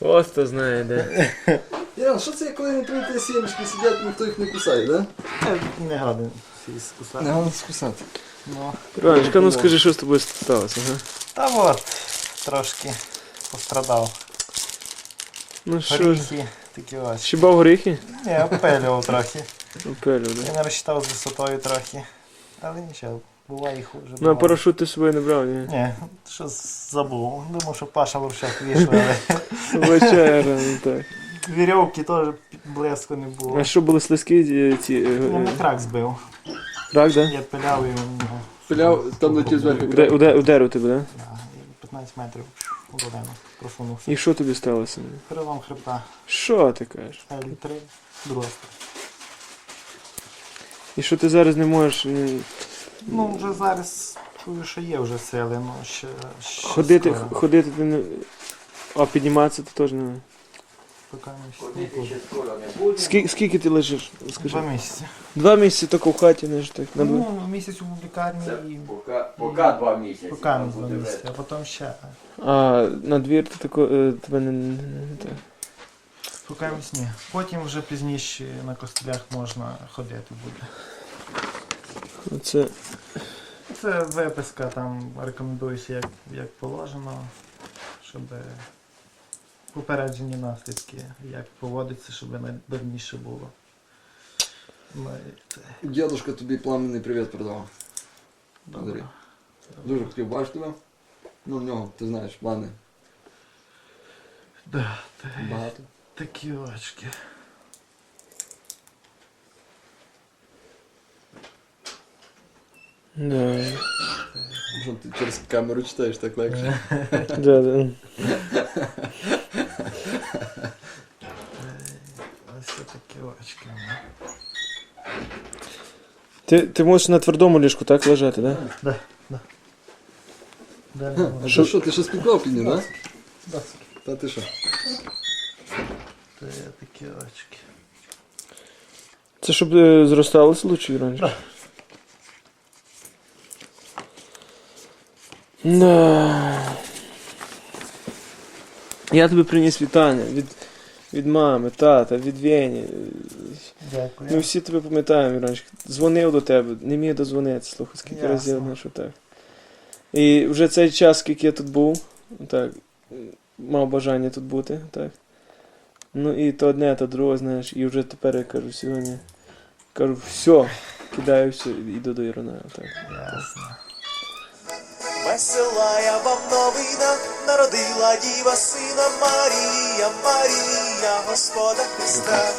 Ось то знає, де. Ян, що це коли не прийти сімечки сидять, ніхто їх не кусає, да? Не гаден всі скусати. Не головне скусати. Ну. Іваночка, ну скажи, що з тобою сталося, ага? Та от, трошки пострадав. Ну що ж, Горіхи такі ось. щибав горіхи? Ні, обпелював трохи. Опелю, да? Я не розчитав з висотою трохи. Але нічого, буває і хуже. Ну, а буває. парашут ти з собою не брав, ні? Ні, що забув. Думав, що Паша в але Вечера, ну так. вірьовки теж близько не було. А що були слизькі ті е, Я е, крак збив. Рак, да? Я пиляв і він. Пиляв, там на ті зверху. Уде- уде- Ударив тебе, да? Да, і 15 метрів у долину просунувся. І що тобі сталося? Перелом хребта. Що ти кажеш? L3, друга. І що ти зараз не можеш м, Ну, вже зараз чую, що є вже сили, ну ще. ще ходити, скоро. ходити ти не. А підніматися ти теж не. Поки не ще Ходити ще скоро не буде. Скільки, скільки ти лежиш? Скажи. Два місяці. Два місяці тільки в хаті, не ж так. На дворі. Ну, місяць у лікарні Це і поки, поки два місяці. поки там не два буде місяці, а потім ще. А на двір ти тако, е, тебе не, не, не так. Поки ні. Потім вже пізніше на костелях можна ходити буде. Оце. Це виписка, там рекомендується як, як положено, щоб попереджені наслідки, як поводиться, щоб найдавніше було. Ну, і це Дядушка тобі пламенний привіт передавав. добре. Андрій. Дуже хотів бачити тебе. Ну, в нього, ти знаєш, плани Да, та- багато. такі очки. Да. Що ти через камеру читаєш так легше. Да, да. Ось такі очки. Ти, ти можеш на твердому ліжку так лежати, так? Да? Далі А що, що, ти ще спіклав підняв, да? Да, Та ти що? Це такі очки. Це щоб е, зросталося лучше раніше. Да. Я тобі приніс вітання від, від мами, тата, від Вені. Дякую. Ми всі тебе пам'ятаємо, Іранчик. Дзвонив до тебе, не міг дозвонитися, слухай, скільки Ясно. разів на що так. І вже цей час, скільки я тут був, так, мав бажання тут бути, так. Ну і то одне, то друге, знаєш, і вже тепер я кажу сьогодні. Кажу, все, кидаю все і йду до Ірона. Так. Ясно. Весела я вам новина, народила діва сина Марія, Марія, Господа Христа.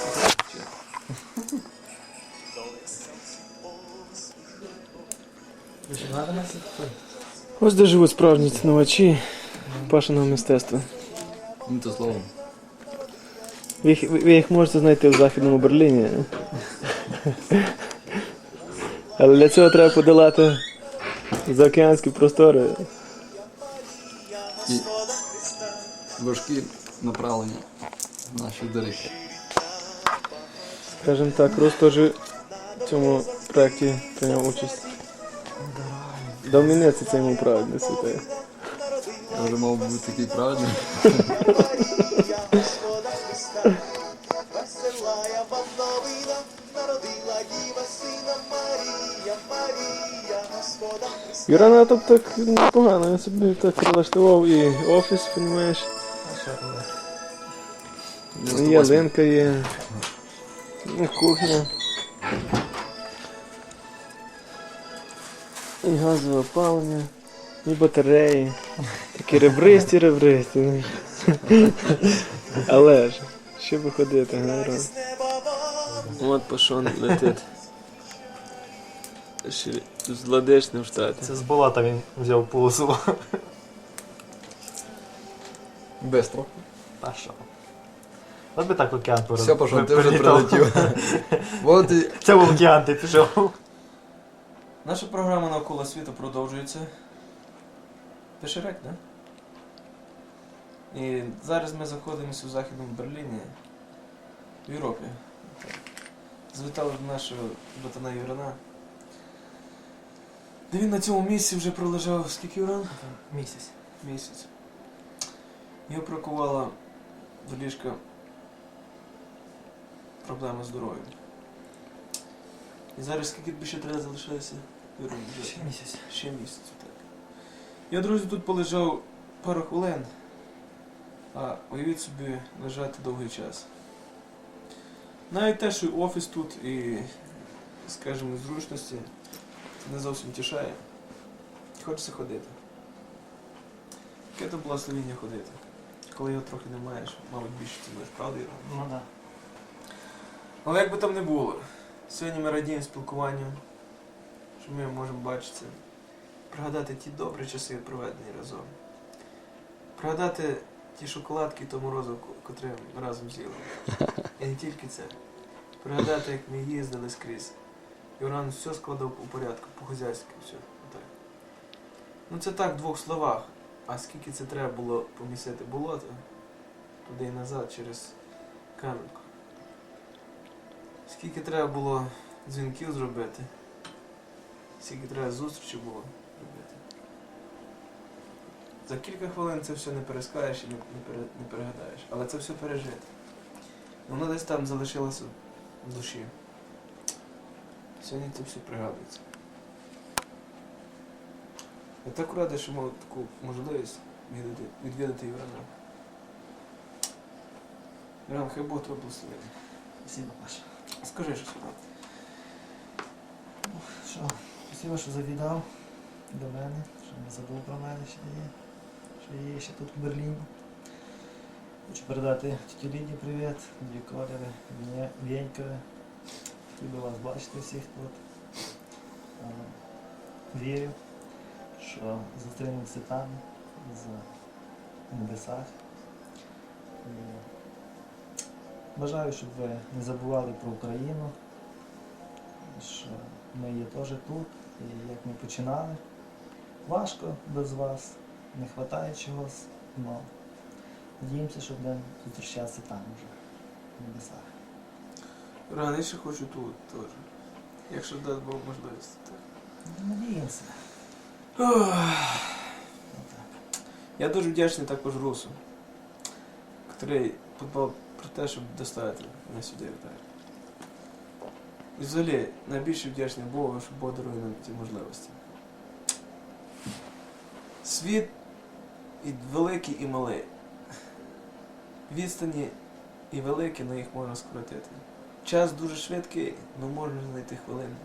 Ось де живуть справжні цінувачі пашиного мистецтва. Ну, то словом. Ви їх, ви їх можете знайти в Західному Берліні. Але для цього треба подолати заокеанські простори. І важкі направлення наші дороги. Скажімо так, Рус теж в цьому проєкті прийняв участь. Дав мінець цьому правді не святає. Я вже мав бути такий правильний. Христа. Юрана там так непогано, я собі так прилаштував і офіс, розумієш, і ялинка є, і кухня. І газове опалення, і батареї. Такі ребристі, ребристі. Але ж, що би ходити, га, З неба вам От пашон летить. Ще з Ладешним в штаті. Це з болота він взяв полосу. Бестро. Та що? От би так океан перед- Все, пошов, ти вже прилетів. От і Це в океан ти пішов. Наша програма навколо світу продовжується. Рек, да? І зараз ми знаходимося у Західному Берліні, в Європі. Звітали до нашого ботана Юрана. Де він на цьому місці вже пролежав скільки Юран? Місяць. Місяць. Його прокувала до ліжка проблема з здоров'ям. І зараз скільки тобі ще треба залишилося? Ще місяць. Ще місяць, так. Я, друзі, тут полежав пару хвилин, а уявіть собі лежати довгий час. Навіть те, що офіс тут і, скажімо, зручності не зовсім тішає. Хочеться ходити. Яке то благословіння ходити. Коли його трохи не маєш, мабуть, більше цінуєш, правда? Іра? Ну так. Але як би там не було, сьогодні ми радіємо спілкуванню, що ми можемо бачитися, пригадати ті добрі часи, проведені разом. Пригадати ті шоколадки і то морозиво, котре ми разом з'їли. І не тільки це. Пригадати, як ми їздили скрізь. Юран все складав у порядку, по-хазяйськи, все. Отак. Ну це так в двох словах. А скільки це треба було помісити болото туди і назад через каменку. Скільки треба було дзвінків зробити, скільки треба зустрічі було робити. За кілька хвилин це все не перескаєш і не, не, не перегадаєш. Але це все пережити. Воно десь там залишилося в душі. Сьогодні це все пригадується. Я так радий, що мав таку можливість відвідати, Єврана. Євран, хай Бог тебе благословить. Спасибо, Паша. Скажи щось. Іван. Що, спасибо, що завідав до мене, що не забув про мене ще є. Що є ще тут в Берліні. Хочу передати тіті Ліді привіт, дві Колєві, Вє- Вєнькові. Хотів вас бачити всіх тут. Е, Вірю, що зустрінемося там, за небесах. Бажаю, щоб ви не забували про Україну, що ми є теж тут, і як ми починали. Важко без вас, не вистачає чогось, але надіємося, що будемо зустрічатися там вже, в небесах. Ще хочу тут теж. Якщо дасть Бог можливість. Так. Надіємося. Ох. Я дуже вдячний також Русу, який подбав про те, щоб доставити мене сюди. Так. І взагалі найбільше вдячний Богу, що Бог дарує нам ці можливості. Світ і великий і малий. Відстані і великі, але їх можна скоротити. Час дуже швидкий, але можна знайти хвилини.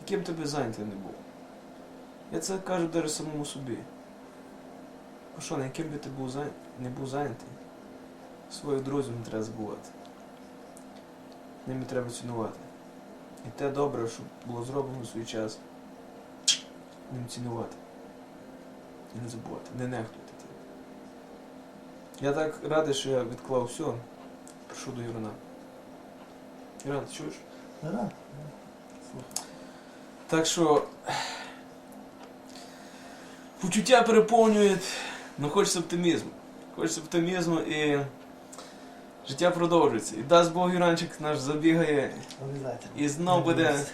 Яким тобі зайнятий не був. Я це кажу навіть самому собі. Ну що, на яким би ти був зай... не був зайнятий, своїх друзів не треба забувати. Ними треба цінувати. І те добре, що було зроблено в свій час, ним цінувати. І не забувати, не нехтувати тим. Я так радий, що я відклав все. Прошу до Юрана. Юран, ти чуєш? Слухай. Так що почуття переповнюють, але хочеться оптимізму. Хочеться оптимізму і життя продовжується. І дасть Бог Юранчик наш забігає і знов буде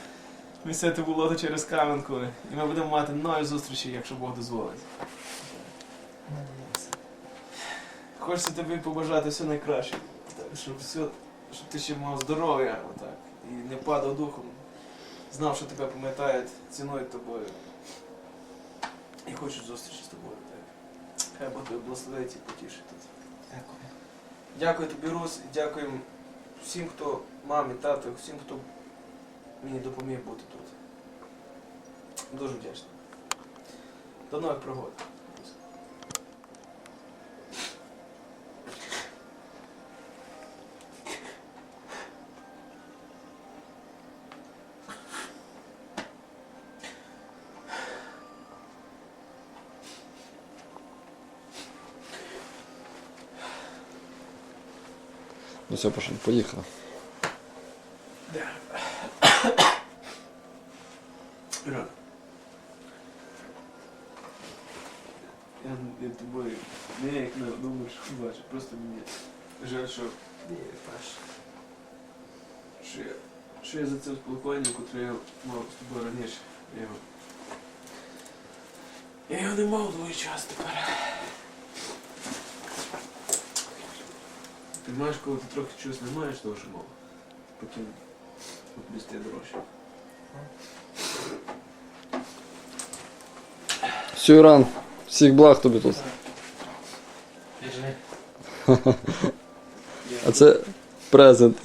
місяти болото через каменку. І ми будемо мати нові зустрічі, якщо Бог дозволить. Хочеться тобі побажати все найкраще. Так, щоб, все, щоб ти ще мав здоров'я отак, і не падав духом. Знав, що тебе пам'ятають, цінують тобою. І хочуть зустрічі з тобою. Так. Хай Бог тебе благословить і потішить тут. Дякую. Дякую тобі, Рус, і дякуємо всім, хто мамі, тату, всім, хто мені допоміг бути тут. Дуже вдячний. До нових пригод. Ну все, пошли, поїхали. Рад. Я, я тобою не як не думаєш, бачу, просто мені жаль, що, Ні, Паш. що, я, що я за цим спілкуванням, котре я мав з тобою раніше. Я його, я його не мав довгий час тепер. Ти коли ти трохи чогось не маєш, того що мало. Потім відплюсти дорожче. Все, Іран, всіх благ тобі тут. А це презент.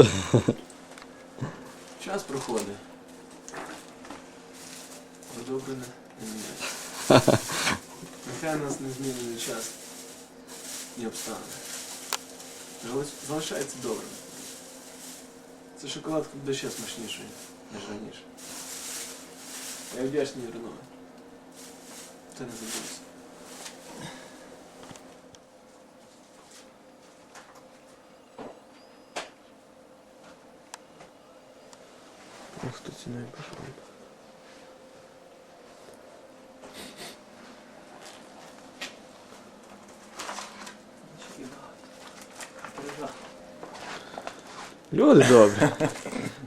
Час проходить. Добре не, не міняється. Нехай нас не змінює час і обставини. Зали- Залишається добре. Це шоколадка буде ще смачнішою, ніж раніше. Я вдячний Іранові. Ти не забувся. Ох, хто ціною пішов. Люди добре.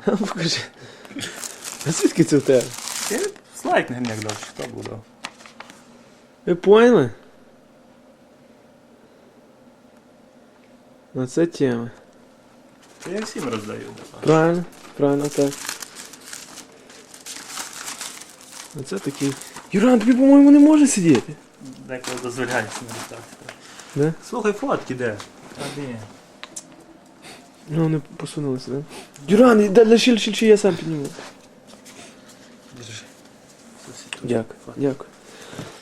А ну, Покажи. А звідки це в тебе? Слайк не як дав, що буде. Ви поняли? Ну це тема. Та я всім роздаю. Правильно, правильно так. Оце такий. Юран, тобі, по-моєму, не може сидіти. Деколи дозволяється не так. Да? Слухай, фотки де? А де? Ну, вони посунулися, да? Юран, далі щіль, щіль, щіль, я сам підніму. Держи. Дякую, дякую.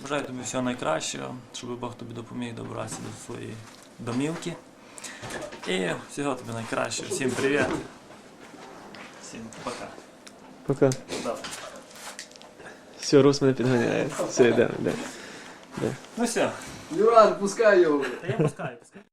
Бажаю тобі всього найкращого, щоб Бог тобі допоміг добратися до своєї домівки. І всього тобі найкращого. Всім привіт. Всім пока. Пока. Да. Все, Рус мене підганяє. Все, йдемо, йдемо. Ну все, Юран, пускай його. та я пускаю, пускаю.